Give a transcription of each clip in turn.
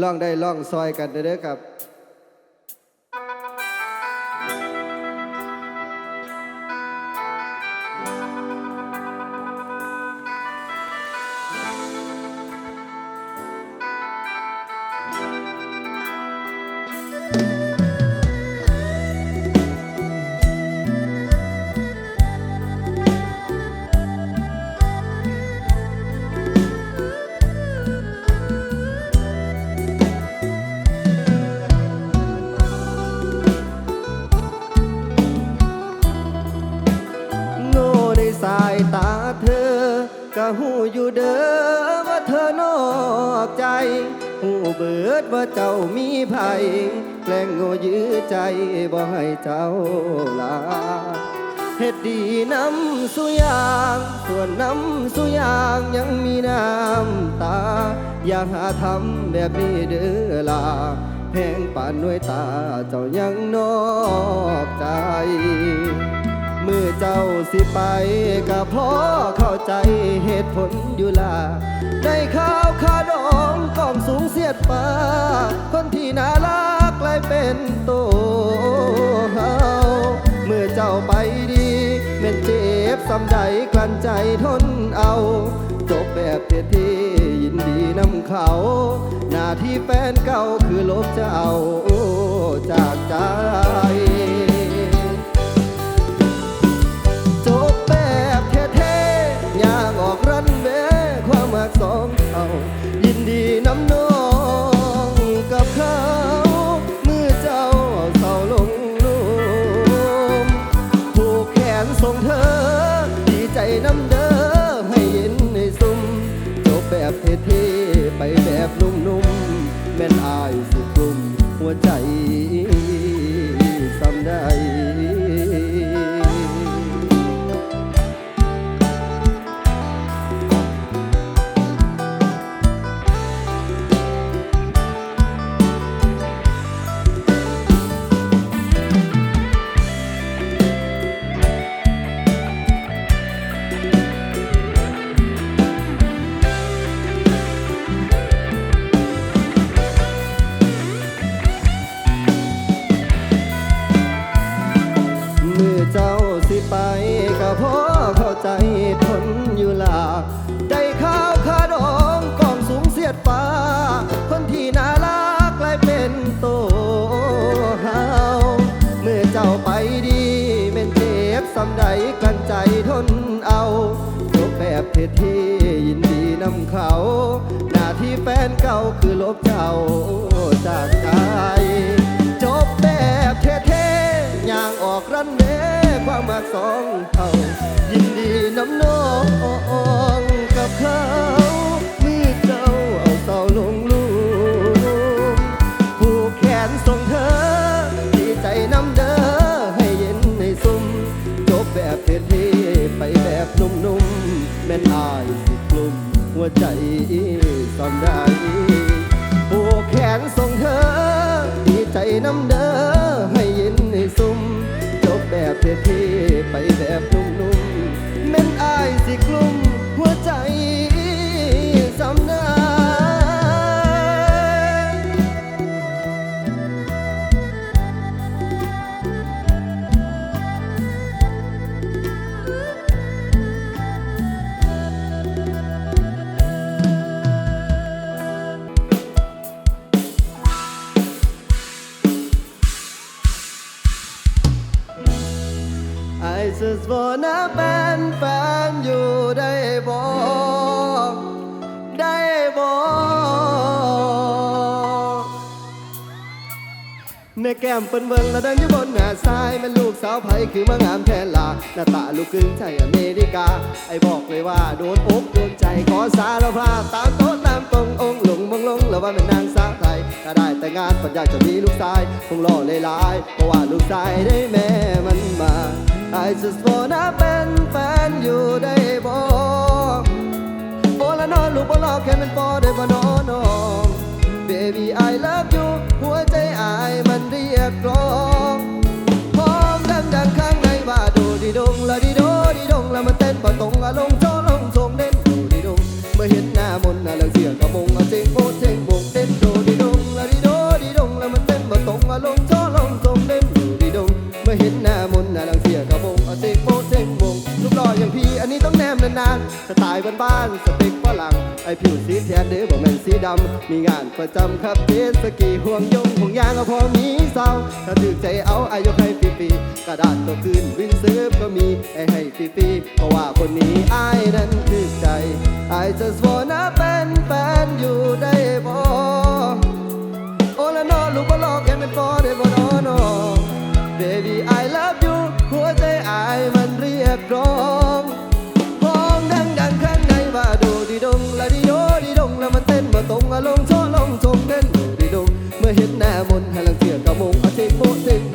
ล่องได้ล่องซอยกันเด้อครับ น้ำสุยางยังมีน้ำตา อย่าหาทำแบบนี้เด้อลาแพงป่านด้วยตาเจ้ายังนอกใจเมื่อเจ้าสิไปก็พราะเข้าใจเหตุผลอยู่ล่ะได้ข้าวคาดองกองสูงเสียดฟ้าคนที่น่ารักกลายเป็นตัวเฮาเมื่อเจ้าไปดีแม่นเจ บสำใดกลั้นใจทนเอา จบแบบเท่ๆยินดีนำเขา หน้าที่แฟนเก่าคือลบจะเอาจากใจจบแบบเท่ๆอยางออกรันเวความหักสอง ทนเอาจบแบบเท่ๆยินดีนำเขา หน้าที่แฟนเก่าคือลบเจ้าจากใจจบแบบเท่ๆย่างออกรันเวความมากสองเท่ายินดีน้ำน้องกับเขา แม่นอายสิกลุ่มหัวใจซ่อนได้ผูกแขนส่งเธอ ดีใจน้ำเด้อให้ยินให้ซุ่มจบแบบเท่ๆไปแบบนุ่มๆแม่นอายสิกลุ่ม แก้มเปิ้นเบิ่งและเดินอยู่บนหน้าซ้ายแม่ลูกสาวไผคือมางามแทนลาหน้าตาลูกครึ่งใจอเมริกา ไอ้บอกเลยว่าโดนอกโดนใจขอสารภาพตามโต๊ะตามตรงองค์หลงมงลงแล้วว่าเป็นนางสาวไทยถ้าได้แต่งานปัญญากจะมีลูกชายคงรอเลยลายเพราะว่าลูกชายได้แม่มันมา I just wanna เป็นแฟนอยู่ได้บอกโบละนอนลูกบ่รอแค่เป็นปอได้บ่นอานสไตล์บ้านๆสเปคฝรั่งไอผิวสีแทนหรือบ่แม่นสีดำ มีงานประจำครับเทสกีห่วงยงห่วงยางก็พอมีเศร้าถ้าถึกใจเอาอายกให้ฟรีๆกระดาษก็คืนวิ่งซื้อก็มีไอให้ฟรีๆเพราะว่าคนนี้อายนั้นถึกใจ I just wanna เป็นแฟนอยู่ได้บ่โอ้ละนอลูกบ่รอกแค่เป็นฟอได้บ่นอนอ Baby I love you หัวใจอายมันเรียกร้อง มื่อเห็นหน้ามนต์ให้ลังเสียกระมงเอาเทโมเ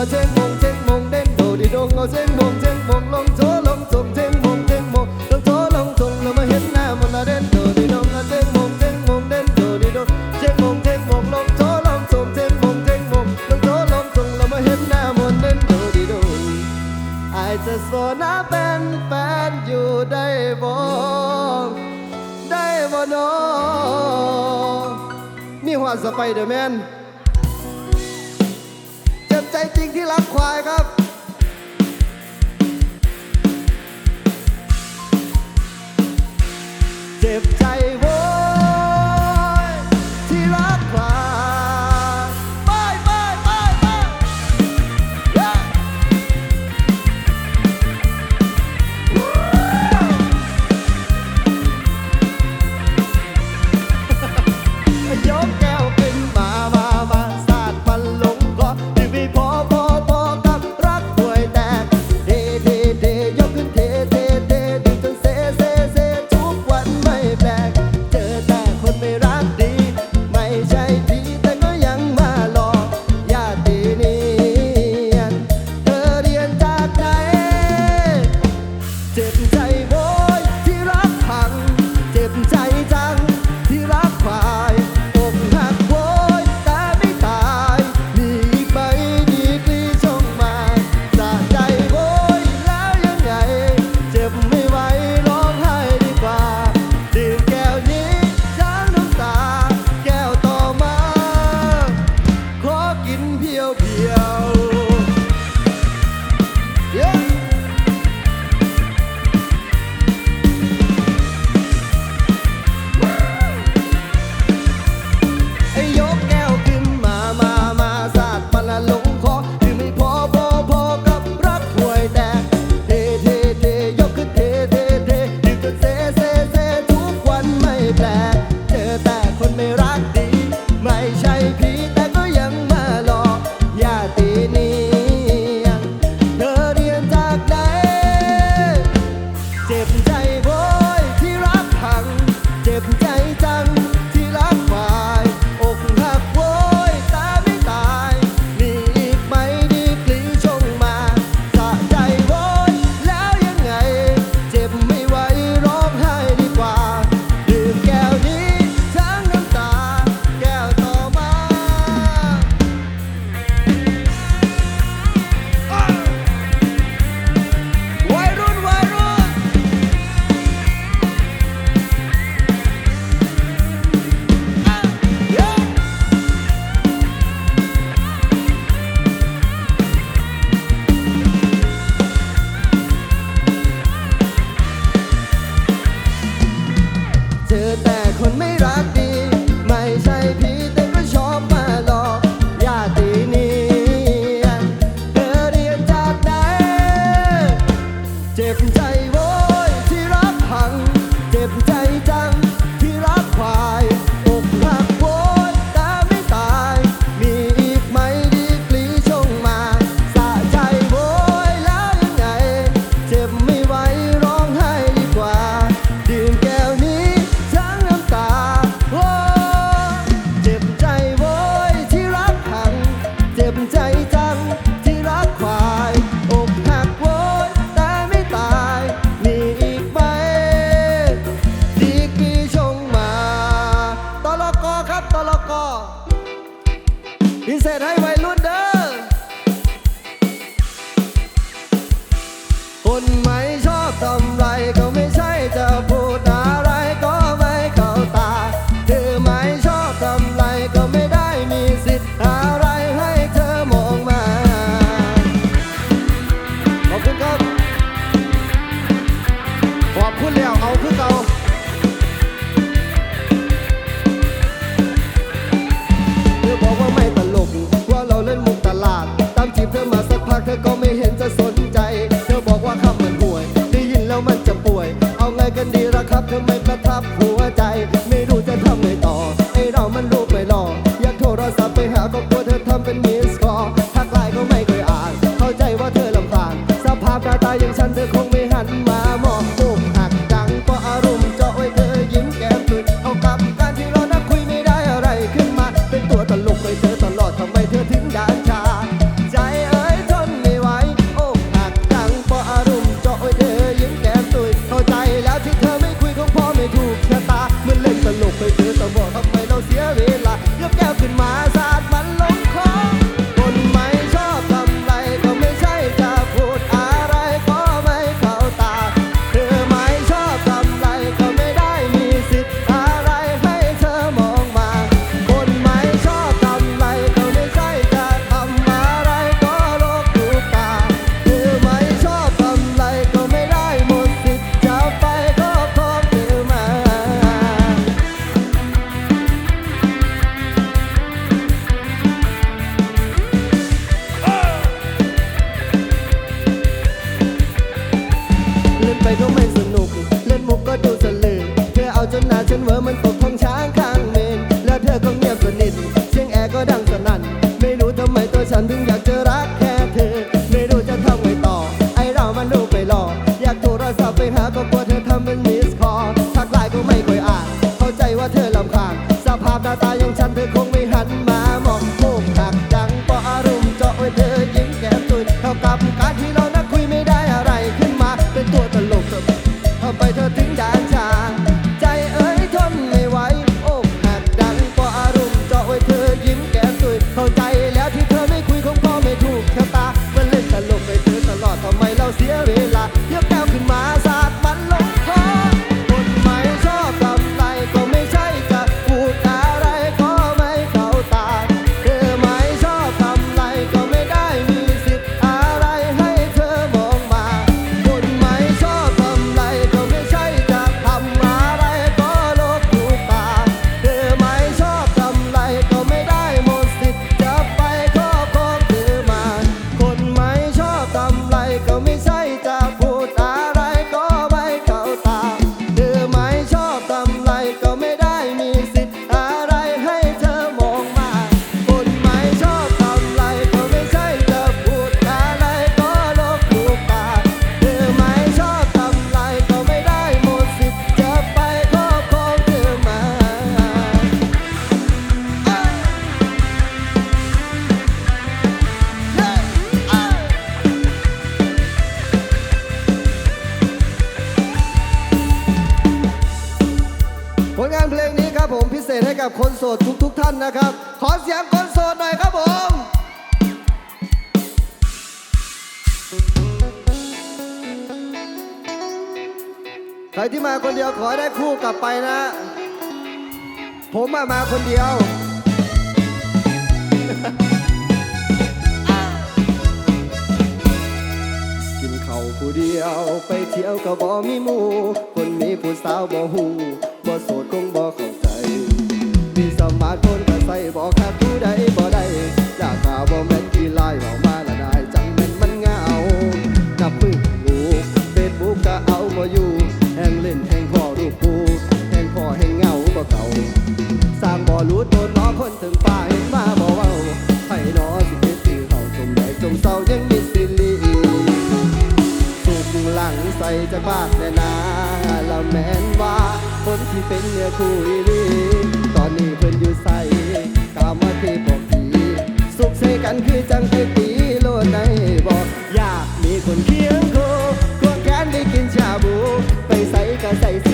เอาเชงมงเชงมงเต้นดูดีดงเอาเชงมงเชงมงลงโชว์ลงชมเชงมงเชงมงลงโชว์ลงชมแล้วมาเห็นหน้ามนละเด่นดูดีดงเอาเชงมงเชงมงเต้นดูดีดงเชงมงเชงมงลงโชว์ลงชมเชงมงเชงมงลงโชว์ลงชมแล้วมาเห็นหน้ามนเด่นดูดีดง I just wanna เป็นแฟนอยู่ได้บ่ได้บ่น้อมีหัวสไปเดอร์แมน step into piedras. ับคนโสดทุกทท่านนะครับ ขอเสียงคนโสดหน่อยครับผมใครที่มาคนเดียวขอได้คู่กลับไปนะ ผมมามาคนเดียวกินข้าผู้เดียวไปเที่ยวก็บ่มีหมู่ คนมีผู้สาวบ่หูบ่โสดคง มาทคนก็ใส่บอกขาดผู้ใดบ่ได้ด่าข่าวบ่แม่นที่ไล่บอกมาละได้จังแม่นมันเงานับมือลูกเฟซบุ๊กก็เอาบ่อยู่แห่งเล่นแห่งพ่อรูปปูแห่งพ่อแห่งเงาบ่เก่าสร้างบ่รู้ตนวน้อคนถึงป้าเห็มาบ่เว้าให้น้อสิเป็นสิเฮาจมใดจมเศร้ายังมีสิลีสุกหลังใส่จะบ้านแน่นาละแม่นว่าคนที่เป็นเนื้อคู่ลี ตอนนี้เพิ่นอยู่ใส่กามาที่บอกผีสุขใสกันคือจังไปตีโลดในบอกอยากมีคนเคียงโคควงแขนไปกินชาบู ไปใส่ก็ใส่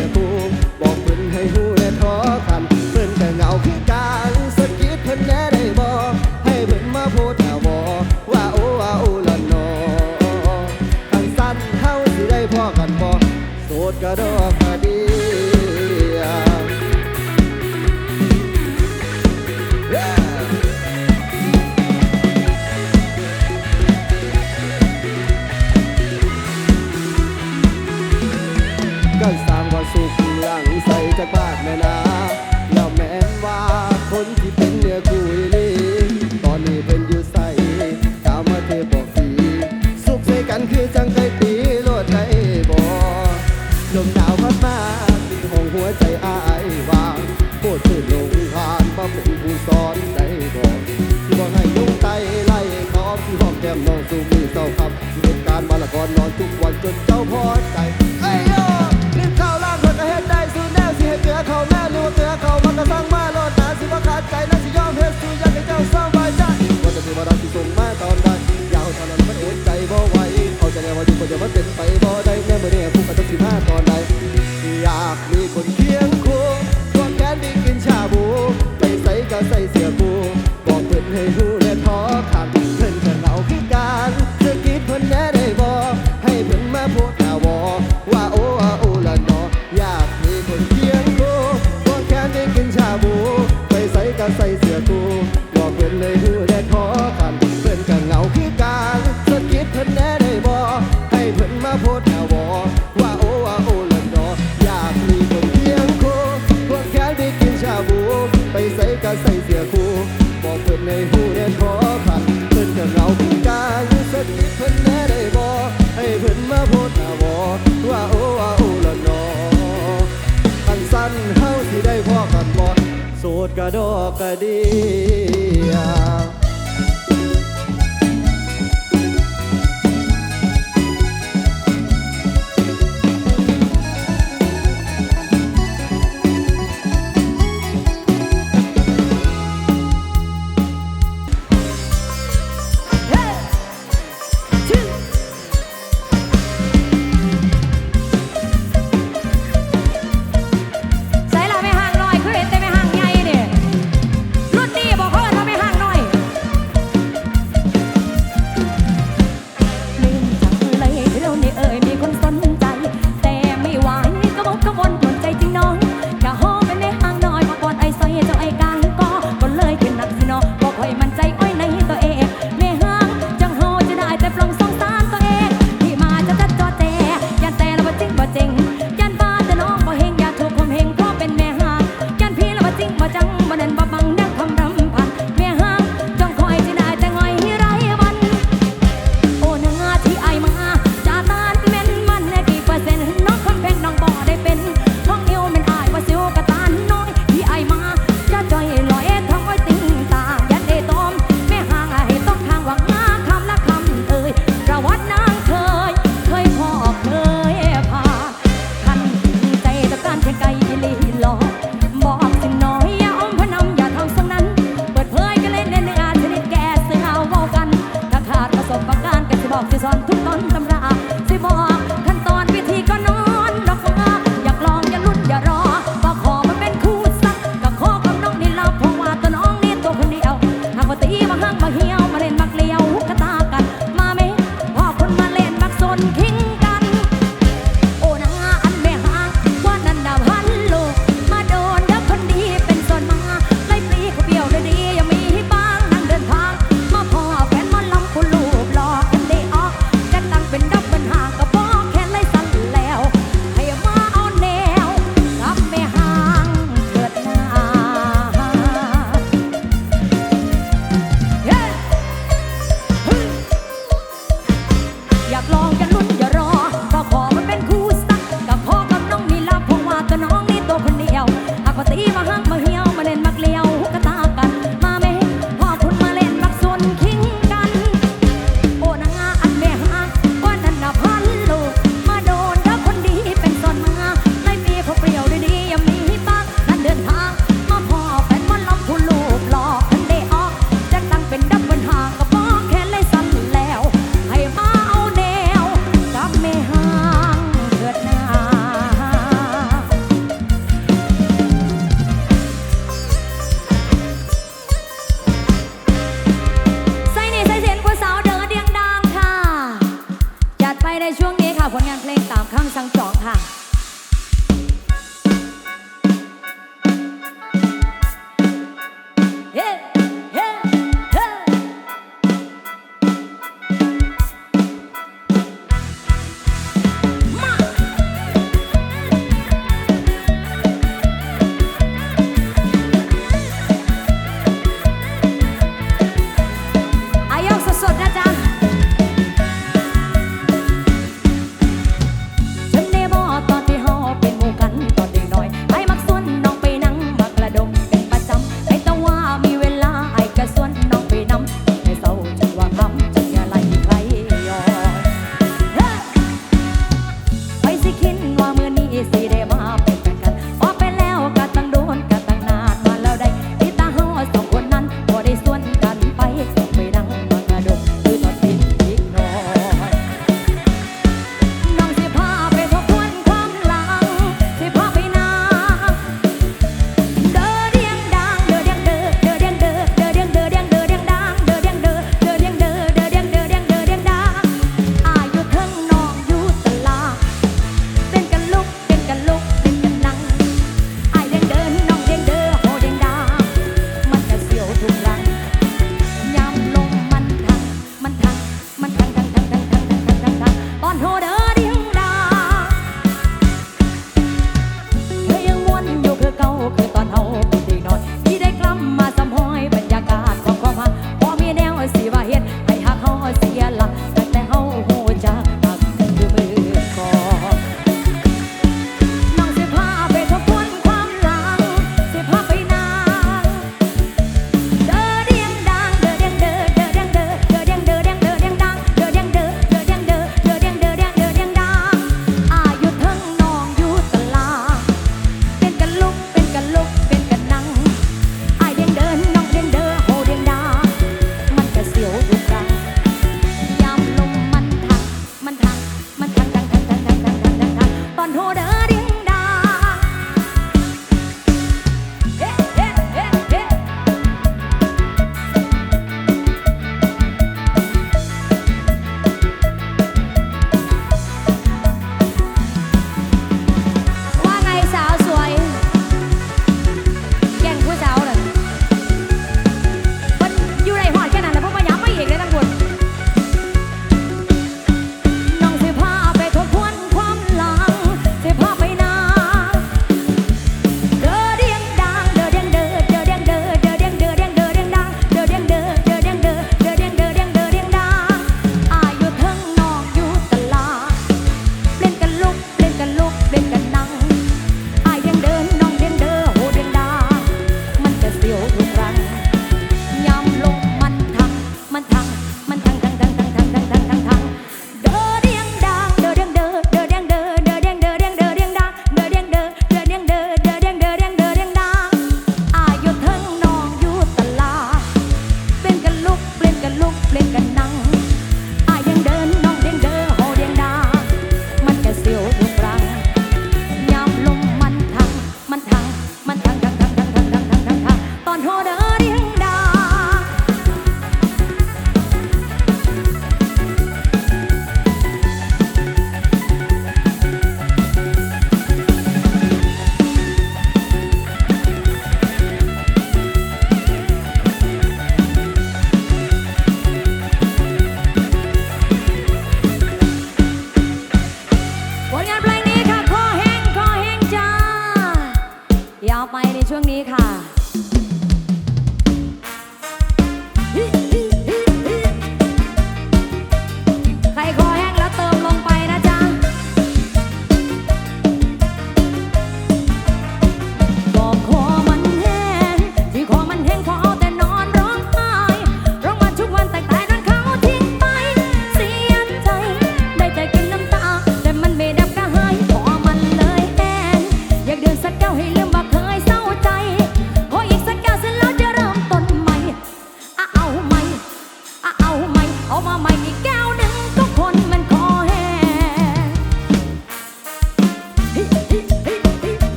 กันสร้างความสุขหลังใส่จากบ้านแม่นาแล้วแม้ว่าคนที่เป็นเนื้อคุยนี่ตอนนี้เป็นอยู่ใส่กามาเทบอกสีสุขใส่กันคือจังใจปีโลดใจบ่ลมหนาวพัดมาสีห้องหัวใจอายวางโคตรเธอลงทานมาเป็นผู้สอนใจบอกที่บอกให้ยุ่งใจไล่ท้องที่ห้องแก้มน้องสูงมีเศร้าครับเหตุการณ์มาละกอนนอนทุกวันจนเจ้าพอใจ รดอกกระเดีย